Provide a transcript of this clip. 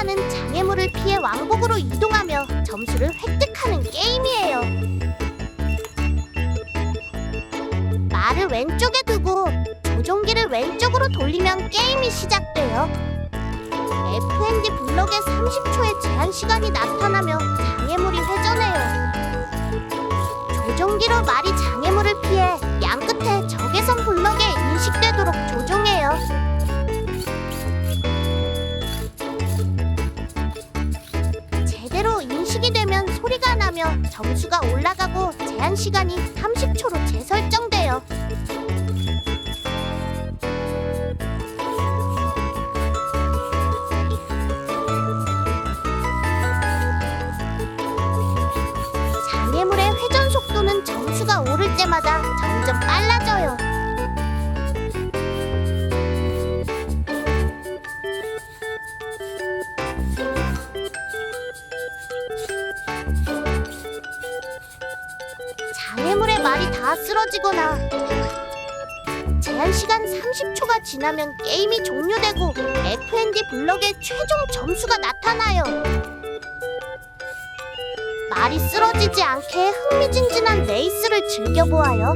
많은 장애물을 피해 왕복으로 이동하며 점수를 획득하는 게임이에요. 말을 왼쪽에 두고 조종기를 왼쪽으로 돌리면 게임이 시작돼요. F&D 블럭에 30초의 제한 시간이 나타나며 장애물이 회전해요. 조종기로 말이 장 나며 점수가 올라가고 제한 시간이 30초로 재설정돼요. 장애물의 회전 속도는 점수가 오를 때마다 점점 빨라 장애물의 말이 다 쓰러지거나 제한 시간 30초가 지나면 게임이 종료되고 F&D 블럭의 최종 점수가 나타나요. 말이 쓰러지지 않게 흥미진진한 레이스를 즐겨보아요.